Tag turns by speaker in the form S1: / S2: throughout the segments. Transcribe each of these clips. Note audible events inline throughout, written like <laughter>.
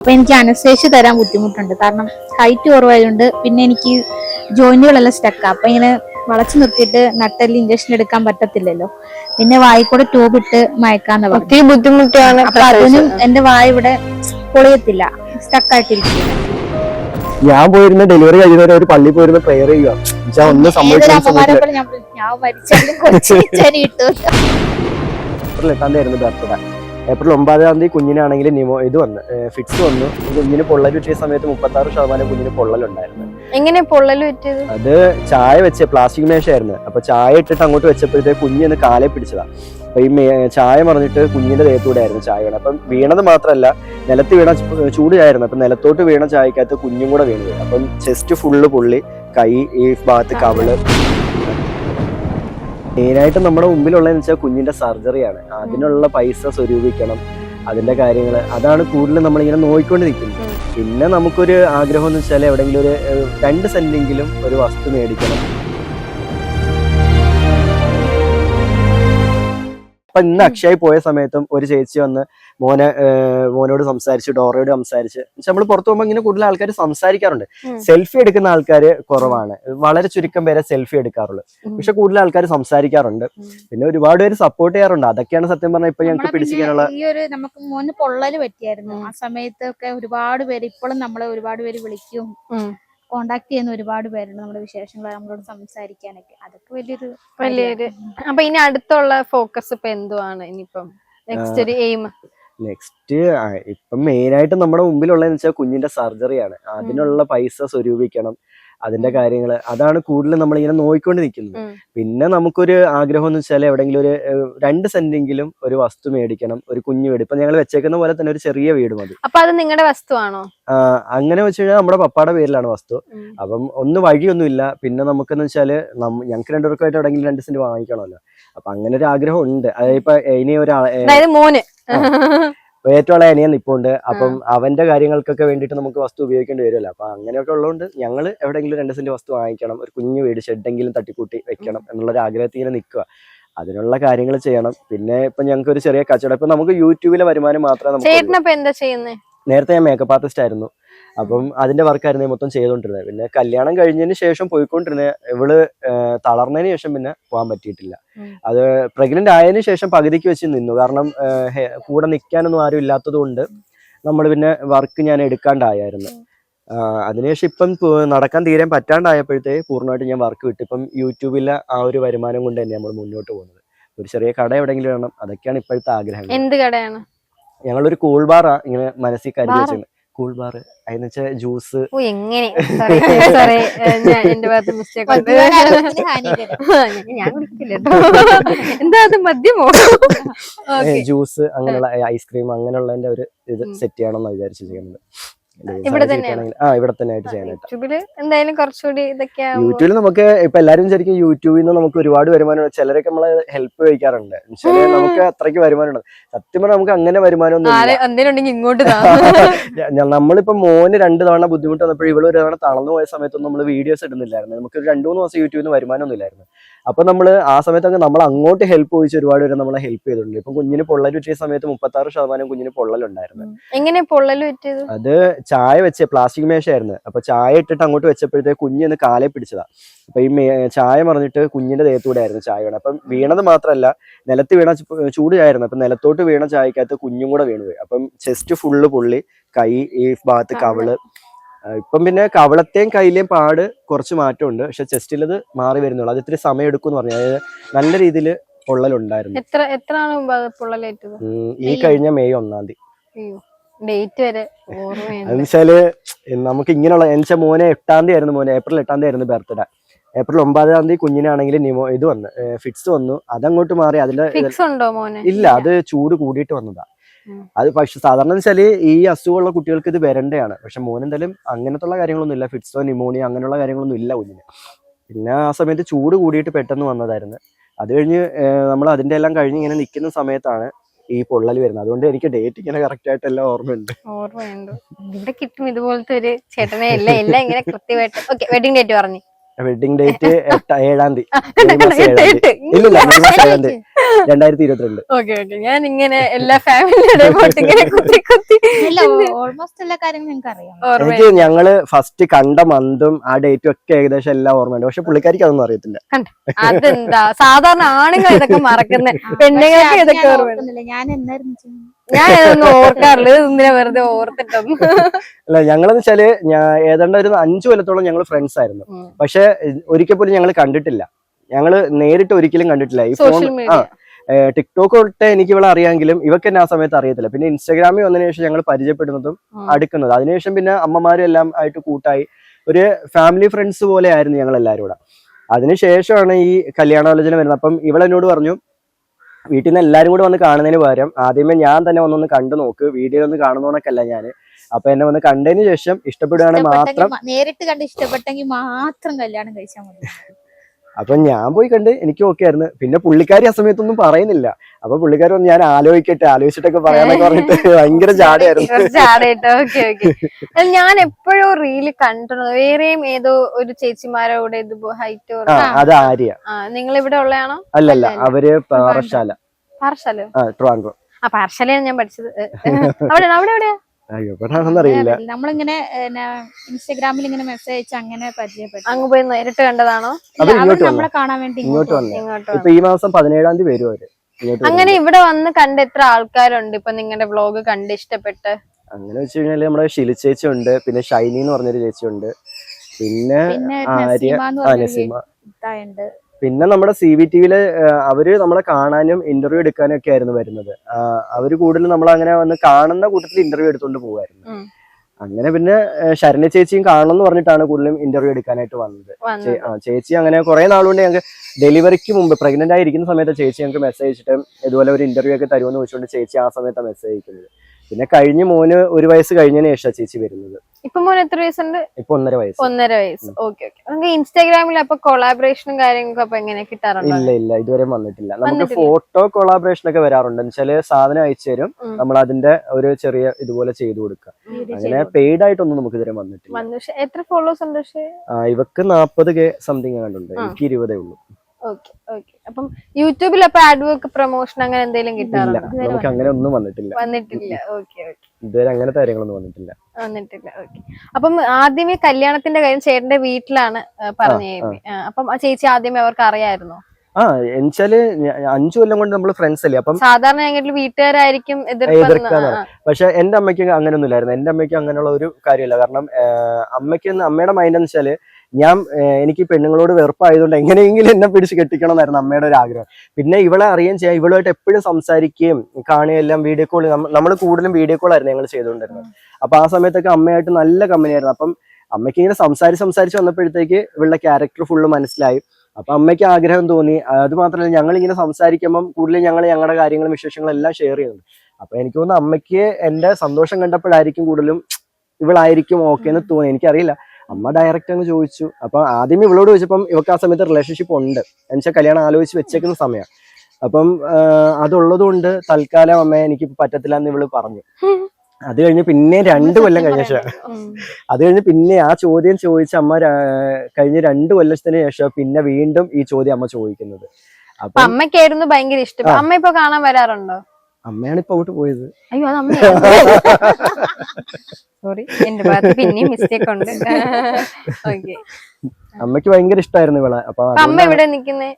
S1: അപ്പൊ എനിക്ക് അനസ്തേഷ്യ തരാൻ ബുദ്ധിമുട്ടുണ്ട്. കാരണം ഹൈറ്റ് കുറവായതുകൊണ്ട് പിന്നെ എനിക്ക് ജോയിന്റുകളെല്ലാം സ്റ്റക്കാ അപ്പൊ ഇങ്ങനെ വളച്ചു നിർത്തിയിട്ട് നട്ടൽ ഇഞ്ചക്ഷൻ എടുക്കാൻ പറ്റത്തില്ലല്ലോ. പിന്നെ വായിക്കൂടെ ട്യൂബ് ഇട്ട് മയക്കാന്ന് പറഞ്ഞു
S2: ഒത്തിരി ബുദ്ധിമുട്ടാണ്
S1: അപ്പൊ അതിനും എന്റെ വായ ഇവിടെ പൊളിയത്തില്ല. സ്റ്റക്കായിട്ടിരിക്കും
S3: ഞാൻ പോയിരുന്ന ഡെലിവറി കഴിയുന്നവരെ ഒരു പള്ളി പോയിരുന്ന പ്രെയർ ചെയ്യുക. ഒന്നും സംഭവിക്കാൻ ആയിരുന്നു ബർത്ത്ഡേ ഏപ്രിൽ ഒമ്പതാം തീയതി കുഞ്ഞിനാണെങ്കിൽ നിമോ ഇത് വന്ന് ഫിറ്റ്സ് വന്നു. കുഞ്ഞിന് പൊള്ളൽ പറ്റിയ സമയത്ത് മുപ്പത്തി ആറ് ശതമാനം കുഞ്ഞിന് പൊള്ളലുണ്ടായിരുന്നു.
S2: എങ്ങനെ പൊള്ളൽ പറ്റിയത്?
S3: അത് ചായ വെച്ച് പ്ലാസ്റ്റിക് മേശയായിരുന്നു അപ്പൊ ചായ ഇട്ടിട്ട് അങ്ങോട്ട് വെച്ചപ്പോഴത്തേക്ക് കുഞ്ഞിന്ന് കാലെ പിടിച്ചതാ. അപ്പൊ ഈ ചായ മറിഞ്ഞിട്ട് കുഞ്ഞിന്റെ ദേഹത്തൂടെ ആയിരുന്നു ചായ വീണത് അപ്പം വീണത് മാത്രമല്ല നിലത്ത് വീണ ചൂട് ചൂടായിരുന്നു അപ്പൊ നിലത്തോട്ട് വീണ ചായക്കകത്ത് കുഞ്ഞും കൂടെ വീണു അപ്പം ചെസ്റ്റ് ഫുള്ള് പുള്ളി കൈ ഈ ഭാഗത്ത് കവിൾ. മെയിനായിട്ട് നമ്മുടെ മുമ്പിലുള്ളതെന്ന് വെച്ചാൽ കുഞ്ഞിന്റെ സർജറിയാണ് അതിനുള്ള പൈസ സ്വരൂപിക്കണം അതിന്റെ കാര്യങ്ങൾ അതാണ് കൂടുതലും നമ്മളിങ്ങനെ നോക്കിക്കൊണ്ടിരിക്കുന്നത്
S2: ഉം.
S3: പിന്നെ നമുക്കൊരു ആഗ്രഹം എന്ന് വെച്ചാൽ എവിടെയെങ്കിലും ഒരു രണ്ട് സെന്റെങ്കിലും ഒരു വസ്തു മേടിക്കണം. അപ്പൊ ഇന്ന് അക്ഷയ് പോയ സമയത്തും ഒരു ചേച്ചി വന്ന് മോനെ മോനോട് സംസാരിച്ച് ഡോറയോട് സംസാരിച്ച്. നമ്മൾ പുറത്തു പോകുമ്പോൾ ഇങ്ങനെ കൂടുതൽ ആൾക്കാർ സംസാരിക്കാറുണ്ട്. സെൽഫി എടുക്കുന്ന ആൾക്കാർ കുറവാണ്. വളരെ ചുരുക്കം പേരെ സെൽഫി എടുക്കാറുള്ളൂ. പക്ഷെ കൂടുതൽ ആൾക്കാർ സംസാരിക്കാറുണ്ട്. പിന്നെ ഒരുപാട് പേര് സപ്പോർട്ട് ചെയ്യാറുണ്ട്. അതൊക്കെയാണ് സത്യം പറഞ്ഞാൽ ഇപ്പൊ ഞങ്ങൾക്ക് പിടിച്ചിരിക്കാനുള്ള
S1: ഈ ഒരു നമുക്ക് മോന് പൊള്ളൽ പറ്റിയായിരുന്നു. ആ സമയത്തൊക്കെ ഒരുപാട് പേര് ഇപ്പോഴും നമ്മളെ ഒരുപാട് പേര് വിളിക്കും. കോണ്ടാക്ട് ചെയ്യുന്ന ഒരുപാട് പേരുണ്ട് നമ്മുടെ വിശേഷങ്ങൾ നമ്മളോട് സംസാരിക്കാനൊക്കെ. അതൊക്കെ വലിയൊരു
S2: വലിയൊരു. അപ്പൊ ഇനി അടുത്തുള്ള ഫോക്കസ് ഇപ്പൊ എന്തുവാണ് ഇനിയിപ്പം? നെക്സ്റ്റ് ഒരു എയിം
S3: നെക്സ്റ്റ് ഇപ്പം മെയിൻ ആയിട്ട് നമ്മുടെ മുമ്പിലുള്ളതെന്ന് വെച്ചാൽ കുഞ്ഞിന്റെ സർജറിയാണ് അതിനുള്ള പൈസ സ്വരൂപിക്കണം. അതിന്റെ കാര്യങ്ങൾ അതാണ് കൂടുതൽ നമ്മളിങ്ങനെ നോക്കിക്കൊണ്ട് നിൽക്കുന്നത് പിന്നെ നമുക്കൊരു ആഗ്രഹം എന്ന് വെച്ചാൽ എവിടെയെങ്കിലും ഒരു രണ്ട് സെന്റെങ്കിലും ഒരു വസ്തു മേടിക്കണം ഒരു കുഞ്ഞു വീട്. ഇപ്പൊ ഞങ്ങൾ വെച്ചേക്കുന്ന പോലെ തന്നെ ഒരു ചെറിയ വീട് മതി.
S2: അപ്പൊ അത് നിങ്ങളുടെ വസ്തുവാണോ?
S3: അങ്ങനെ വെച്ച് കഴിഞ്ഞാൽ നമ്മുടെ പപ്പായുടെ പേരിലാണ് വസ്തു. അപ്പം ഒന്ന് വഴിയൊന്നുമില്ല. പിന്നെ നമുക്കെന്ന് വെച്ചാൽ നമ്മ- ഞങ്ങൾക്ക് രണ്ടുപേർക്കായിട്ട് എവിടെയെങ്കിലും രണ്ട് സെന്റ് വാങ്ങിക്കണമല്ലോ. അപ്പൊ അങ്ങനെ ഒരു ആഗ്രഹം ഉണ്ട്. അതായത് ഇപ്പൊ ഇനി
S2: ഒരാളെ മോന്.
S3: ഏറ്റവും അനിയൻ നിപ്പുണ്ട് അപ്പം അവന്റെ കാര്യങ്ങൾക്കൊക്കെ വേണ്ടിയിട്ട് നമുക്ക് വസ്തു ഉപയോഗിക്കേണ്ടി വരുമല്ലോ. അപ്പൊ അങ്ങനെയൊക്കെ ഉള്ളതുകൊണ്ട് ഞങ്ങൾ എവിടെയെങ്കിലും രണ്ട് സെന്റ് വസ്തു വാങ്ങിക്കണം. ഒരു കുഞ്ഞു വീട് ഷെഡെങ്കിലും തട്ടിക്കൂട്ടി വെക്കണം എന്നുള്ള ഒരു ആഗ്രഹത്തിൽ ഇങ്ങനെ നിൽക്കുക അതിനുള്ള കാര്യങ്ങൾ ചെയ്യണം. പിന്നെ ഇപ്പൊ ഞങ്ങൾക്ക് ഒരു ചെറിയ കച്ചവടം. ഇപ്പൊ നമുക്ക് യൂട്യൂബിലെ വരുമാനം മാത്രമേ നമുക്ക് നേരത്തെ ഞാൻ മേക്കപ്പ് ആർട്ടിസ്റ്റ് ആയിരുന്നു. അപ്പം അതിന്റെ വർക്കായിരുന്നു മൊത്തം ചെയ്തുകൊണ്ടിരുന്നത് പിന്നെ കല്യാണം കഴിഞ്ഞതിന് ശേഷം പോയിക്കൊണ്ടിരുന്നത് ഇവൾ തളർന്നതിന് ശേഷം പിന്നെ പോകാൻ പറ്റിയിട്ടില്ല. അത് പ്രഗ്നന്റ് ആയതിനു ശേഷം പകുതിക്ക് വെച്ച് നിന്നു. കാരണം കൂടെ നിൽക്കാനൊന്നും ആരും ഇല്ലാത്തത് കൊണ്ട് നമ്മൾ പിന്നെ വർക്ക് ഞാൻ എടുക്കാണ്ടായിരുന്നു അതിനുശേഷം ഇപ്പം നടക്കാൻ തീരെ പറ്റാണ്ടായപ്പോഴത്തേ പൂർണമായിട്ട് ഞാൻ വർക്ക് വിട്ടു. ഇപ്പം യൂട്യൂബിലെ ആ ഒരു വരുമാനം കൊണ്ട് തന്നെ നമ്മൾ മുന്നോട്ട് പോകുന്നത്. ഒരു ചെറിയ കട എവിടെയെങ്കിലും വേണം. അതൊക്കെയാണ് ഇപ്പോഴത്തെ ആഗ്രഹം
S2: എന്ത് കടയാണ്?
S3: ഞങ്ങളൊരു കൂൾ ബാറാ ഇങ്ങനെ മനസ്സിൽ കരുതി? വെച്ചിട്ടുണ്ട് കൂൾ ബാർ അതിന് വെച്ചാൽ ജ്യൂസ്
S2: ഓ എങ്ങനെ? സോറി സോറി ഞാൻ എന്റെ ഭാഗത്ത് മിസ്റ്റേക്ക്. ഞാൻ കുടിക്കില്ല എന്താ അത് മദ്യമോ? ഓക്കെ
S3: ജ്യൂസ് അങ്ങനെയുള്ള ഐസ്ക്രീം അങ്ങനെയുള്ളതിന്റെ ഒരു ഇത്
S2: സെറ്റ്
S3: സെറ്റ് ചെയ്യണമെന്ന് വിചാരിച്ചിരിക്കുന്നത്? ആ ഇവിടെ തന്നെ ആയിട്ട് ചെയ്യാനായിട്ട്. യൂട്യൂബിൽ നമുക്ക് ഇപ്പൊ എല്ലാരും ശരിക്കും യൂട്യൂബിൽ നിന്ന് നമുക്ക് ഒരുപാട് വരുമാനം ചിലരൊക്കെ നമ്മളെ ഹെൽപ്പ് കഴിക്കാറുണ്ട്. നമുക്ക് അത്രയ്ക്ക് വരുമാനമുണ്ട് സത്യം പറഞ്ഞാൽ നമുക്ക് അങ്ങനെ
S2: ഉണ്ടെങ്കിൽ ഇങ്ങോട്ട് <laughs>
S3: നമ്മളിപ്പോ മോന് രണ്ട് തവണ ബുദ്ധിമുട്ട് വന്നപ്പോൾ ഇവൾ ഒരു തവണ തളർന്നു പോയ സമയത്തൊന്നും നമ്മൾ വീഡിയോസ് ഇടുന്നില്ലായിരുന്നു. നമുക്ക് ഒരു രണ്ടു മൂന്ന് ദിവസം യൂട്യൂബിൽ നിന്ന് വരുമാനമൊന്നും ഇല്ലായിരുന്നു. അപ്പൊ നമ്മൾ ആ സമയത്തൊക്കെ നമ്മൾ അങ്ങോട്ട് ഹെൽപ്പ് ചോദിച്ച് ഒരുപാട് പേര് നമ്മളെ ഹെൽപ്പ് ചെയ്തിട്ടുണ്ട്. ഇപ്പൊ കുഞ്ഞിന് പൊള്ളൽ കിട്ടിയ സമയത്ത് മുപ്പത്തി ആറ് ശതമാനം കുഞ്ഞിന് പൊള്ളലുണ്ടായിരുന്നു.
S2: എങ്ങനെ പൊള്ളൽ പറ്റിയത്?
S3: അത് ചായ വെച്ച പ്ലാസ്റ്റിക് മേശയായിരുന്നു. അപ്പൊ ചായ ഇട്ടിട്ട് അങ്ങോട്ട് വെച്ചപ്പോഴത്തേക്ക് കുഞ്ഞിന്ന് കാലെ പിടിച്ചതാ. അപ്പൊ ഈ ചായ മറിഞ്ഞിട്ട് കുഞ്ഞിന്റെ ദേഹത്തൂടെ ആയിരുന്നു ചായ വീണത്. അപ്പം വീണത് മാത്രമല്ല നിലത്ത് വീണ ചൂട് ചായായിരുന്നു അപ്പൊ നിലത്തോട്ട് വീണ ചായക്കകത്ത് കുഞ്ഞും കൂടെ വീണു പോയി. അപ്പം ചെസ്റ്റ് ഫുള്ള് പുള്ളി കൈ ഈ ഭാഗത്ത് കവൾ. ഇപ്പം പിന്നെ കവളത്തെയും കയ്യിലെയും പാട് കുറച്ച് മാറ്റമുണ്ട്. പക്ഷെ ചെസ്റ്റിലത് മാറി വരുന്നുള്ളൂ. അത് ഇത്തിരി സമയം എടുക്കും എന്ന് പറഞ്ഞു. അതായത് നല്ല രീതിയിൽ പൊള്ളലുണ്ടായിരുന്നു.
S2: എത്ര എത്ര
S3: ഈ കഴിഞ്ഞ മെയ് ഒന്നാം തീയതി.
S2: ഡേറ്റ് വരെ ഓർമ്മയുണ്ട്.
S3: അതെന്ന് വെച്ചാൽ നമുക്ക് ഇങ്ങനെയുള്ള എന്നുവെച്ചാൽ മോനെ എട്ടാം തീയതി ആയിരുന്നു മോനെ ഏപ്രിൽ എട്ടാം തീയതി ആയിരുന്നു ബർത്ത്ഡേ ഏപ്രിൽ ഒമ്പതാം തീയതി കുഞ്ഞിനാണെങ്കിൽ നിമോ ഇത് വന്നു ഫിറ്റ്സ് വന്നു. അതങ്ങോട്ട് മാറി അതിന്റെ
S2: ഫിക്സ്
S3: ഇല്ല അത് ചൂട് കൂടിയിട്ട് വന്നതാ. അത് പക്ഷെ സാധാരണ വെച്ചാൽ ഈ അസുഖമുള്ള കുട്ടികൾക്ക് ഇത് വരണ്ടയാണ് പക്ഷെ മോൻ എന്തായാലും അങ്ങനത്തുള്ള കാര്യങ്ങളൊന്നും ഇല്ല. ഫിറ്റ്സോ നിമോണിയ അങ്ങനെയുള്ള കാര്യങ്ങളൊന്നും ഇല്ല കുഞ്ഞിന്. പിന്നെ ആ സമയത്ത് ചൂട് കൂടിയിട്ട് പെട്ടെന്ന് വന്നതായിരുന്നു. അത് കഴിഞ്ഞ് നമ്മൾ അതിന്റെ എല്ലാം കഴിഞ്ഞ് ഇങ്ങനെ നിൽക്കുന്ന സമയത്താണ് ഈ പൊള്ളൽ വരുന്നത്. അതുകൊണ്ട് എനിക്ക് ഡേറ്റ് ഇങ്ങനെ കറക്റ്റ് ആയിട്ട് എല്ലാം ഓർമ്മയുണ്ട്.
S2: ഓർമ്മയുണ്ട്. ഇവിടെ കിട്ടും ഇതുപോലത്തെ ഒരു ചേട്ടനെ. എല്ലാം എല്ലാം ഇങ്ങനെ കൃത്യമായിട്ട്. ഓക്കെ വെഡിങ് ഡേറ്റ് പറഞ്ഞു.
S3: വെഡിങ് ഡേറ്റ് ഏഴാം തീയതി. ഇല്ലില്ല <laughs> മെയ് മാസം ഏഴാം രണ്ടായിരത്തി ഇരുപത്തിരണ്ട്.
S2: ഞാൻ ഇങ്ങനെ എല്ലാ ഫാമിലിയുടെ
S1: ഓൾമോസ്റ്റ് <laughs> എല്ലാ കാര്യങ്ങളും നിങ്ങൾക്ക് അറിയാം.
S3: എനിക്ക് ഞങ്ങൾ ഫസ്റ്റ് കണ്ട മന്തും ആ ഡേറ്റും ഒക്കെ ഏകദേശം എല്ലാം ഓർമ്മയുണ്ട്. പക്ഷെ പുള്ളിക്കാരിക്ക് അതൊന്നും അറിയത്തില്ല. <laughs>
S2: അതെന്താ? സാധാരണ ആണുങ്ങൾ ഇതൊക്കെ <laughs> മറക്കുന്ന. പെണ്ണുങ്ങൾക്ക് ഇതൊക്കെ
S1: ഞാൻ ഓർക്കുന്നില്ല. ഞാൻ എന്നായിരുന്നു?
S2: ഞാൻ ഇതൊന്നും ഓർക്കാറില്ല. ഇത് വെറുതെ ഓർത്തിട്ടൊന്നും.
S3: അല്ല ഞങ്ങളെന്ന് വെച്ചാൽ ഞാൻ ഏതാണ്ട് ഒരു അഞ്ചു കൊല്ലത്തോളം ഞങ്ങൾ ഫ്രണ്ട്സ് ആയിരുന്നു. പക്ഷെ ഒരിക്കൽ പോലും ഞങ്ങൾ കണ്ടിട്ടില്ല. ഞങ്ങൾ നേരിട്ട് ഒരിക്കലും കണ്ടിട്ടില്ല. ഈ ഫോൺ
S2: സോഷ്യൽ
S3: ആ
S2: മീഡിയ
S3: ടിക്ടോക്ക് തൊട്ട് എനിക്ക് ഇവളെ അറിയാമെങ്കിലും ഇവക്ക് എന്നെ ആ സമയത്ത് അറിയത്തില്ല. പിന്നെ ഇൻസ്റ്റാഗ്രാമിൽ വന്നതിന് ശേഷം ഞങ്ങൾ പരിചയപ്പെടുന്നതും
S2: അടുക്കുന്നതും.
S3: അടുക്കുന്നത് അതിനുശേഷം പിന്നെ അമ്മമാരും എല്ലാം ആയിട്ട് കൂട്ടായി. ഒരു ഫാമിലി ഫ്രണ്ട്സ് പോലെ ആയിരുന്നു ഞങ്ങൾ എല്ലാവരും കൂടെ അതിനുശേഷമാണ് ഈ കല്യാണാലോചന വരുന്നത്. അപ്പം ഇവളെന്നോട് പറഞ്ഞു വീട്ടിൽ നിന്ന് എല്ലാവരും കൂടെ വന്ന് കാണുന്നതിന് പകരം ആദ്യമേ ഞാൻ തന്നെ വന്നൊന്ന് കണ്ടു നോക്ക്. വീഡിയോ ഒന്ന് കാണുന്നോണക്കല്ല ഞാൻ. അപ്പൊ എന്നെ വന്ന് കണ്ടതിന് ശേഷം ഇഷ്ടപ്പെടുകയാണെങ്കിൽ മാത്രം
S1: നേരിട്ട് കണ്ട് ഇഷ്ടപ്പെട്ടെങ്കിൽ മാത്രം കല്യാണം കഴിച്ചാൽ മതി.
S3: അപ്പൊ ഞാൻ പോയി കണ്ട് എനിക്ക് ഓക്കെ ആയിരുന്നു. പിന്നെ പുള്ളിക്കാരി ആ സമയത്തൊന്നും പറയുന്നില്ല. അപ്പൊ പുള്ളിക്കാരി ഒന്ന് ഞാൻ ആലോചിക്കട്ടെ ആലോചിച്ചിട്ടൊക്കെ പറയാന്നൊക്കെ പറഞ്ഞിട്ട് <laughs> ഭയങ്കര ജാടയായിരുന്നു.
S2: ഞാൻ എപ്പോഴും റീൽ കണ്ടിട്ടുണ്ട് വേറെയും ഏതോ ഒരു ചേച്ചിമാരോട് ഇത് ഹൈറ്റ്
S3: അത് ആര്യ.
S2: നിങ്ങൾ ഇവിടെ ഉള്ളയാണോ?
S3: അല്ലല്ല
S2: അല്ല, അല്ല.
S3: അവർ പാറശാല പാറശാല ട്രിവാൻഡ്രം.
S2: ആ പാർശാലയാണ് ഞാൻ പഠിച്ചത്. അവിടെ അവിടെ എവിടെയാ
S3: അറിയില്ല.
S1: നമ്മളിങ്ങനെ ഇൻസ്റ്റാഗ്രാമിൽ ഇങ്ങനെ മെസ്സേജ് അയച്ച് അങ്ങനെ പരിചയപ്പെട്ടു.
S2: അങ്ങ് പോയി നേരിട്ട് കണ്ടതാണോ?
S1: നമ്മളെ കാണാൻ വേണ്ടി
S3: ഇങ്ങോട്ട് വന്നേ? ഇപ്പൊ ഈ മാസം പതിനേഴാം തീയതി വരും അവർ.
S2: അങ്ങനെ ഇവിടെ വന്ന് കണ്ട എത്ര ആൾക്കാരുണ്ട് ഇപ്പൊ നിങ്ങളുടെ വ്ലോഗ് കണ്ട് ഇഷ്ടപ്പെട്ട്?
S3: അങ്ങനെ വെച്ച് കഴിഞ്ഞാൽ നമ്മുടെ ഷിലി ചേച്ചി ഉണ്ട് പിന്നെ ഷൈനി എന്ന് പറഞ്ഞൊരു ചേച്ചി ഉണ്ട് പിന്നെ
S1: പിന്നെ
S3: ആര്യ
S1: നസീമ
S3: പിന്നെ നമ്മുടെ സി വി ടി വിയിൽ അവർ നമ്മളെ കാണാനും ഇന്റർവ്യൂ എടുക്കാനും ഒക്കെ ആയിരുന്നു വരുന്നത്. അവർ കൂടുതലും നമ്മൾ അങ്ങനെ വന്ന് കാണുന്ന കൂട്ടത്തിൽ ഇന്റർവ്യൂ എടുത്തുകൊണ്ട് പോകുമായിരുന്നു അങ്ങനെ പിന്നെ ശരണ ചേച്ചിയും കാണണം എന്ന് പറഞ്ഞിട്ടാണ് കൂടുതലും ഇന്റർവ്യൂ എടുക്കാനായിട്ട് വന്നത്. ചേച്ചി അങ്ങനെ കുറെ നാളുകൊണ്ട് ഞങ്ങൾക്ക് ഡെലിവറിക്ക് മുമ്പ് പ്രഗ്നന്റ് ആയിരിക്കുന്ന സമയത്ത് ചേച്ചി ഞങ്ങൾക്ക് മെസ്സേജ് അയച്ചിട്ട് ഇതുപോലെ ഒരു ഇന്റർവ്യൂ ഒക്കെ തരുമെന്ന് ചോദിച്ചുകൊണ്ട് ചേച്ചി ആ സമയത്താണ് മെസ്സേജ് അയക്കുന്നത്. പിന്നെ കഴിഞ്ഞ് മോന് ഒരു വയസ്സ് കഴിഞ്ഞതിന് ശേഷം ചേച്ചി വരുന്നത്.
S2: ഇപ്പൊ മോൻ എത്ര വയസ്സുണ്ട്?
S3: ഇപ്പൊ ഒന്നര വയസ്സ്.
S2: ഒന്നര വയസ്സ്. Okay okay. നമുക്ക് ഇൻസ്റ്റാഗ്രാമിൽ അപ്പൊ കൊളാബറേഷനും കാര്യങ്ങളൊക്കെ അപ്പൊ എങ്ങനെ കിട്ടാറുണ്ട്?
S3: ഇല്ല ഇല്ല. ഇതുവരെ വന്നിട്ടില്ല. നമുക്ക് ഫോട്ടോ കൊളാബറേഷൻ ഒക്കെ വരാറുണ്ട്. വെച്ചാൽ സാധനം അയച്ചു തരും. നമ്മൾ അതിന്റെ ഒരു ചെറിയ ഇതുപോലെ ചെയ്തു കൊടുക്കുക. അങ്ങനെ. പെയ്ഡ് ആയിട്ടൊന്നും നമുക്ക് ഇതുവരെ വന്നിട്ടില്ല.
S2: വന്നു. എത്ര ഫോളോവേഴ്സ് ഉണ്ട്
S3: ഇവക്ക് നാപ്പത് കെ സംതിങ് കണ്ടുണ്ട്
S2: ആ.
S3: എനിക്ക് ഇരുപതേ ഉള്ളൂ.
S2: ഓക്കെ ഓക്കെ അപ്പം യൂട്യൂബിൽ അപ്പൊ ആഡ് വർക്ക് പ്രൊമോഷൻ അങ്ങനെ എന്തെങ്കിലും കിട്ടാറുണ്ടോ?
S3: നമുക്ക് അങ്ങനെ ഒന്നും വന്നിട്ടില്ല.
S2: വന്നിട്ടില്ല. ഓക്കെ ഓക്കെ
S3: ഇതുവരെ അങ്ങനത്തെ കാര്യങ്ങളൊന്നും വന്നിട്ടില്ല.
S2: വന്നിട്ടില്ല. ഓക്കെ അപ്പം ആദ്യമേ കല്യാണത്തിന്റെ കാര്യം ചേട്ടന്റെ വീട്ടിലാണ് പറഞ്ഞു അപ്പം ആ ചേച്ചി ആദ്യമേ അവർക്ക് അറിയായിരുന്നു?
S3: ആ എന്നുവെച്ചാൽ അഞ്ചു കൊല്ലം കൊണ്ട് നമ്മൾ ഫ്രണ്ട്സ് അല്ലേ? അപ്പം
S2: സാധാരണ ഞങ്ങളുടെ വീട്ടുകാരായിരിക്കും
S3: എതിർക്കാന്ന് പക്ഷെ എന്റെ അമ്മയ്ക്ക് അങ്ങനെയൊന്നും ഇല്ലായിരുന്നു എന്റെ അമ്മയ്ക്ക് അങ്ങനെയുള്ള ഒരു കാര്യമില്ല. കാരണം അമ്മയ്ക്ക് അമ്മയുടെ മൈൻഡ് എന്ന് വെച്ചാൽ ഞാൻ എനിക്ക് പെണ്ണുങ്ങളോട് വെറുപ്പായതുകൊണ്ട് എങ്ങനെയെങ്കിലും എന്നെ പിടിച്ച് കെട്ടിക്കണം എന്നായിരുന്നു അമ്മയുടെ ഒരു ആഗ്രഹം. പിന്നെ ഇവളെ അറിയാൻ ചെയ്യാം. ഇവളുമായിട്ട് എപ്പോഴും സംസാരിക്കുകയും കാണുകയെല്ലാം വീഡിയോ കോൾ നമ്മൾ കൂടുതലും വീഡിയോ കോൾ ആയിരുന്നു ഞങ്ങൾ ചെയ്തുകൊണ്ടിരുന്നത്. അപ്പൊ ആ സമയത്തൊക്കെ അമ്മയായിട്ട് നല്ല കമ്പനിയായിരുന്നു അപ്പം അമ്മയ്ക്ക് ഇങ്ങനെ സംസാരിച്ച് സംസാരിച്ച് വന്നപ്പോഴത്തേക്ക് ഇവളുടെ ക്യാരക്ടർ ഫുള്ള് മനസ്സിലായി. അപ്പൊ അമ്മയ്ക്ക് ആഗ്രഹം തോന്നി. അത് മാത്രമല്ല ഞങ്ങൾ ഇങ്ങനെ സംസാരിക്കുമ്പം കൂടുതലും ഞങ്ങൾ ഞങ്ങളുടെ കാര്യങ്ങളും വിശേഷങ്ങളും എല്ലാം ഷെയർ ചെയ്യുന്നുണ്ട്. അപ്പൊ എനിക്ക് തോന്നുന്നു അമ്മയ്ക്ക് എന്റെ സന്തോഷം കണ്ടപ്പോഴായിരിക്കും കൂടുതലും ഇവളായിരിക്കും ഓക്കെ എന്ന് തോന്നി. എനിക്കറിയില്ല. അമ്മ ഡയറക്റ്റ് അങ്ങ് ചോദിച്ചു. അപ്പൊ ആദ്യം ഇവളോട് ചോദിച്ചപ്പം ഇവക്ക് ആ സമയത്ത് റിലേഷൻഷിപ്പ് ഉണ്ട്. എന്നുവെച്ചാൽ കല്യാണം ആലോചിച്ച് വെച്ചേക്കുന്ന സമയമാണ് അപ്പം അതുള്ളത് കൊണ്ട് തൽക്കാലം അമ്മ എനിക്ക് പറ്റത്തില്ല എന്ന് ഇവൾ പറഞ്ഞു. അത് കഴിഞ്ഞ് പിന്നെ രണ്ട് കൊല്ലം കഴിഞ്ഞ ശേഷം. അത് കഴിഞ്ഞ് പിന്നെ ആ ചോദ്യം ചോദിച്ച അമ്മ കഴിഞ്ഞ രണ്ട് കൊല്ലത്തിന് ശേഷം പിന്നെ വീണ്ടും ഈ ചോദ്യം അമ്മ ചോദിക്കുന്നത്.
S2: അപ്പൊ
S3: അപ്പൊ
S2: അമ്മയ്ക്കായിരുന്നു ഭയങ്കര ഇഷ്ടം. അമ്മ ഇപ്പൊ കാണാൻ വരാറുണ്ടോ?
S3: അമ്മയാണ് ഇപ്പൊ അങ്ങോട്ട് പോയത്.
S2: അയ്യോ അത് അമ്മ <laughs> സോറി എന്റെ ഭാഗത്ത് പിന്നെയും മിസ്റ്റേക്ക് ഉണ്ട്. ഓക്കെ
S3: അമ്മയ്ക്ക് ഭയങ്കര ഇഷ്ടമായിരുന്നു ഇവളെ. അപ്പൊ
S2: അമ്മ
S3: ഇവിടെ
S2: എവിടെ നിക്കുന്നേ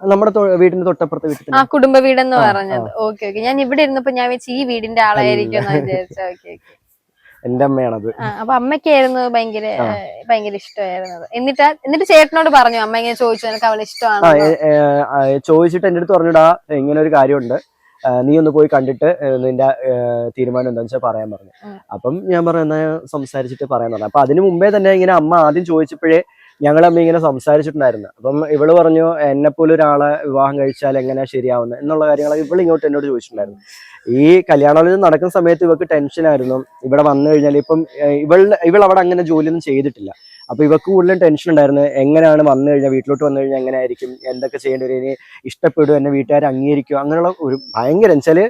S3: നമ്മുടെ വീടിന്റെ തൊട്ടപ്പുറത്തെ വീട്ടിൽ
S2: ആ കുടുംബ വീടെന്ന് പറഞ്ഞത്. ഓക്കെ ഓക്കെ ഞാൻ ഇവിടെ ഇരുന്നപ്പോ ഞാൻ വെച്ച് ഈ വീടിന്റെ ആളായിരിക്കും എന്ന് വിചാരിച്ചു. ഓക്കെ ഓക്കെ
S3: എന്റെ അമ്മയാണത്.
S2: അപ്പൊ അമ്മയ്ക്കായിരുന്നു ഭയങ്കര ഭയങ്കര ഇഷ്ടമായിരുന്നത്. എന്നിട്ട് എന്നിട്ട് ചേട്ടനോട് പറഞ്ഞു അമ്മ ഇങ്ങനെ ചോദിച്ചു നിനക്ക് അവളെ ഇഷ്ടമാണ്
S3: ചോദിച്ചിട്ട് എന്റെ അടുത്ത് പറഞ്ഞിടാ ഇങ്ങനെ ഒരു കാര്യമുണ്ട്. നീ ഒന്ന് പോയി കണ്ടിട്ട് നിന്റെ തീരുമാനം എന്താണെന്ന് വെച്ചാൽ പറയാൻ പറഞ്ഞു. അപ്പം ഞാൻ പറഞ്ഞു സംസാരിച്ചിട്ട് പറയാൻ പറഞ്ഞു. അപ്പൊ അതിന് മുമ്പേ തന്നെ ഇങ്ങനെ അമ്മ ആദ്യം ചോദിച്ചപ്പോഴേ ഞങ്ങളമ്മ ഇങ്ങനെ സംസാരിച്ചിട്ടുണ്ടായിരുന്നു. അപ്പം ഇവൾ പറഞ്ഞു എന്നെ പോലെ ഒരാളെ വിവാഹം കഴിച്ചാൽ എങ്ങനെയാ ശരിയാവുന്നത് എന്നുള്ള കാര്യങ്ങളൊക്കെ ഇവൾ ഇങ്ങോട്ട് എന്നോട് ചോദിച്ചിട്ടുണ്ടായിരുന്നു. ഈ കല്യാണം നടക്കുന്ന സമയത്ത് ഇവക്ക് ടെൻഷനായിരുന്നു ഇവിടെ വന്നു കഴിഞ്ഞാൽ ഇപ്പം ഇവൾ ഇവൾ അവിടെ അങ്ങനെ ജോലിയൊന്നും ചെയ്തിട്ടില്ല. അപ്പൊ ഇവക്ക് കൂടുതലും ടെൻഷൻ ഉണ്ടായിരുന്നു. എങ്ങനെയാണ് വന്നു കഴിഞ്ഞാൽ വീട്ടിലോട്ട് വന്നു കഴിഞ്ഞാൽ എങ്ങനെയായിരിക്കും? എന്തൊക്കെ ചെയ്യേണ്ടി വരും? ഇനി ഇഷ്ടപ്പെടും എന്നെ വീട്ടുകാർ അംഗീകരിക്കും അങ്ങനെയുള്ള ഒരു ഭയങ്കര എന്നുവെച്ചാൽ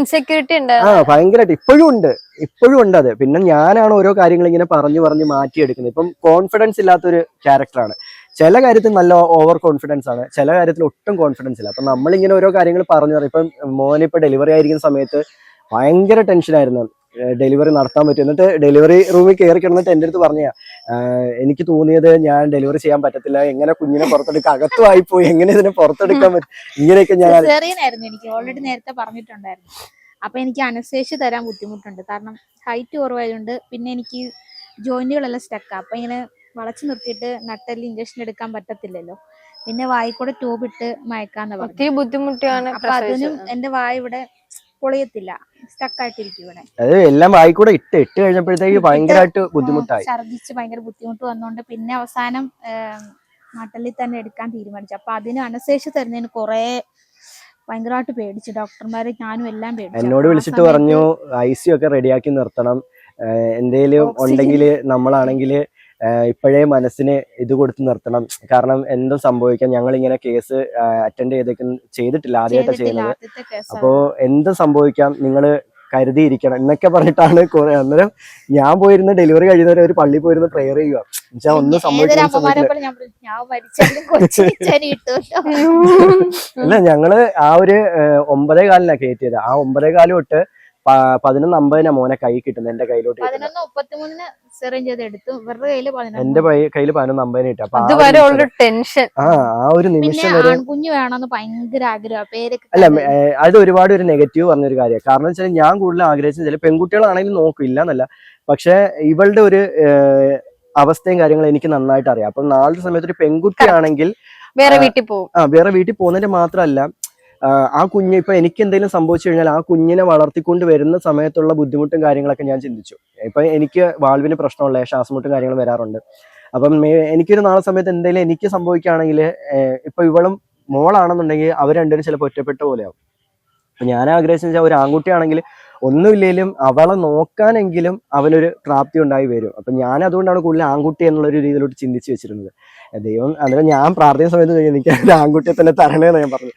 S2: ഇൻസെക്യൂരിറ്റി ഉണ്ട്.
S3: ആ ഭയങ്കരമായിട്ട് ഇപ്പോഴും ഉണ്ട്. ഇപ്പോഴും ഉണ്ട് അത്. പിന്നെ ഞാനാണ് ഓരോ കാര്യങ്ങൾ ഇങ്ങനെ പറഞ്ഞു പറഞ്ഞ് മാറ്റിയെടുക്കുന്നത്. ഇപ്പം കോൺഫിഡൻസ് ഇല്ലാത്തൊരു ക്യാരക്ടറാണ് ചില കാര്യത്തിൽ നല്ല ഓവർ കോൺഫിഡൻസ് ആണ്. ചില കാര്യത്തിൽ ഒട്ടും കോൺഫിഡൻസ് ഇല്ല. അപ്പം നമ്മളിങ്ങനെ ഓരോ കാര്യങ്ങൾ പറഞ്ഞു പറയും ഇപ്പം മോനിപ്പോൾ ഡെലിവറി ആയിരിക്കുന്ന സമയത്ത് ഭയങ്കര ടെൻഷനായിരുന്നു ഡെലിവറി നടത്താൻ പറ്റും. എന്നിട്ട് ഡെലിവറി റൂമിൽ കയറി കിടന്നിട്ട് എന്റെ അടുത്ത് പറഞ്ഞ എനിക്ക് തോന്നിയത് ഞാൻ ഡെലിവറി ചെയ്യാൻ പറ്റത്തില്ല. എങ്ങനെ കുഞ്ഞിനെ പുറത്തെടുക്കാം? അകത്തുമായി പോയി എങ്ങനെ ഇതിനെ പുറത്തെടുക്കാൻ പറ്റും? ഇങ്ങനെയൊക്കെ ഞാൻ
S1: എനിക്ക് ഓൾറെഡി നേരത്തെ പറഞ്ഞിട്ടുണ്ടായിരുന്നു. അപ്പൊ എനിക്ക് അനസ്തേഷ്യ തരാൻ ബുദ്ധിമുട്ടുണ്ട്. കാരണം ഹൈറ്റ് കുറവായതുകൊണ്ട് പിന്നെ എനിക്ക് ജോയിന്റുകളെല്ലാം സ്റ്റക്കാ അപ്പൊ ഇങ്ങനെ വളച്ചു നിർത്തിയിട്ട് നട്ടൽ ഇഞ്ചക്ഷൻ എടുക്കാൻ പറ്റത്തില്ലല്ലോ. പിന്നെ വായിക്കൂടെ ട്യൂബ് ഇട്ട് മയക്കാന്ന് പറഞ്ഞു
S2: ബുദ്ധിമുട്ടാണ് ബുദ്ധിമുട്ടിയാണ്
S1: അപ്പൊ അതിനും എന്റെ വായ ഇവിടെ പൊളിയത്തില്ല. സ്റ്റക്കായിട്ടിരിക്കും ഇവിടെ
S3: അത് എല്ലാം വായിക്കൂടെ. ഇട്ട് ഇട്ട് കഴിഞ്ഞപ്പോഴത്തേക്ക് ഭയങ്കരമായിട്ട് ബുദ്ധിമുട്ടായി.
S1: ഛർദിച്ച് ഭയങ്കര ബുദ്ധിമുട്ട് വന്നുകൊണ്ട് പിന്നെ അവസാനം മട്ടലിൽ തന്നെ എടുക്കാൻ തീരുമാനിച്ചു. അപ്പൊ അതിന് അനശേഷി തരുന്നതിന് കുറെ ഭയങ്കരമായിട്ട് പേടിച്ചു. ഡോക്ടർമാരെ ഞാനും എല്ലാം പേടിച്ചു.
S3: എന്നോട് വിളിച്ചിട്ട് പറഞ്ഞു ഐ സി ഒക്കെ റെഡിയാക്കി നിർത്തണം. എന്തേലും. ഉണ്ടെങ്കിൽ നമ്മളാണെങ്കിൽ ഇപ്പോഴേ മനസ്സിന് ഇത് കൊടുത്ത് നിർത്തണം. കാരണം എന്തും സംഭവിക്കാം. ഞങ്ങൾ ഇങ്ങനെ കേസ് അറ്റൻഡ് ചെയ്തേക്കുന്ന ചെയ്തിട്ടില്ല ആദ്യമായിട്ടാണ് ചെയ്യുന്നത്.
S1: ആദ്യത്തെ കേസാണ്.
S3: അപ്പോ എന്തും സംഭവിക്കാം. നിങ്ങൾ കരുതിയിരിക്കണം എന്നൊക്കെ പറഞ്ഞിട്ടാണ് കുറെ അന്നേരം ഞാൻ പോയിരുന്ന ഡെലിവറി കഴിയുന്നവരെ ഒരു പള്ളി പോയിരുന്ന പ്രെയർ ചെയ്യുക. എന്നുവെച്ചാൽ ഒന്നും
S1: സംഭവിക്കില്ല
S3: അല്ല ഞങ്ങൾ ആ ഒരു ഒമ്പതേ കാലിനാ കയറ്റിയത് ആ ഒമ്പതേ കാലം തൊട്ട് പതിനൊന്ന് അമ്പതിനാ മോനെ കൈ കിട്ടുന്നത് എന്റെ കയ്യിലോട്ട് കിട്ടുന്നത്
S1: പതിനൊന്ന് മുപ്പത്തിമൂന്നിന് സെറിഞ്ച് ചെയ്ത് എടുത്തു. ഇവരുടെ കയ്യിൽ
S3: എന്റെ
S1: പതിനൊന്ന്
S3: പൈ- കയ്യിൽ പതിനൊന്ന് അമ്പതിന് കിട്ടും. അപ്പൊ ആ ഒരു നിമിഷം
S2: ടെൻഷൻ.
S3: ആ ആ ഒരു നിമിഷം വരെ
S1: ആൺകുഞ്ഞ് വേണമെന്ന് ഭയങ്കര ആഗ്രഹം.
S3: അല്ല അത് ഒരുപാട് ഒരു നെഗറ്റീവ് പറഞ്ഞൊരു കാര്യം കാരണം വെച്ചാൽ ഞാൻ കൂടുതൽ ആഗ്രഹിച്ചത് ചില പെൺകുട്ടികളാണെങ്കിലും നോക്കില്ല എന്നല്ല പക്ഷെ ഇവളുടെ ഒരു അവസ്ഥയും കാര്യങ്ങളും എനിക്ക് നന്നായിട്ട് അറിയാം. അപ്പൊ നാളെ സമയത്ത് ഒരു പെൺകുട്ടിയാണെങ്കിൽ
S2: വേറെ വീട്ടിൽ പോകും.
S3: ആ വേറെ വീട്ടിൽ പോകുന്നതിന്റെ മാത്രമല്ല ആ, കുഞ്ഞ് ഇപ്പൊ എനിക്ക് എന്തെങ്കിലും സംഭവിച്ചു കഴിഞ്ഞാൽ ആ കുഞ്ഞിനെ വളർത്തിക്കൊണ്ട് വരുന്ന സമയത്തുള്ള ബുദ്ധിമുട്ടും കാര്യങ്ങളൊക്കെ ഞാൻ ചിന്തിച്ചു. ഇപ്പൊ എനിക്ക് വാൾവിന് പ്രശ്നമുള്ള ശ്വാസമുട്ടും കാര്യങ്ങളും വരാറുണ്ട്. അപ്പം എനിക്കൊരു നാളെ സമയത്ത് എന്തെങ്കിലും എനിക്ക് സംഭവിക്കുകയാണെങ്കിൽ ഇപ്പൊ ഇവളും മോളാണെന്നുണ്ടെങ്കിൽ അവർ രണ്ടുപേരും ചിലപ്പോൾ ഒറ്റപ്പെട്ട പോലെയാവും. ഞാൻ ആഗ്രഹിച്ചു വെച്ചാൽ ഒരു ആൺകുട്ടിയാണെങ്കിൽ ഒന്നുമില്ലെങ്കിലും അവളെ നോക്കാനെങ്കിലും അവനൊരു പ്രാപ്തി ഉണ്ടായി വരും. അപ്പൊ ഞാൻ അതുകൊണ്ടാണ് കൂടുതൽ ആൺകുട്ടി എന്നുള്ള ഒരു രീതിയിലോട്ട് ചിന്തിച്ചു വെച്ചിരുന്നത്. ദൈവം അതായത് ഞാൻ പ്രാർത്ഥന സമയത്ത് എനിക്ക് ആൺകുട്ടിയെ തന്നെ തരണേന്ന് ഞാൻ പറഞ്ഞു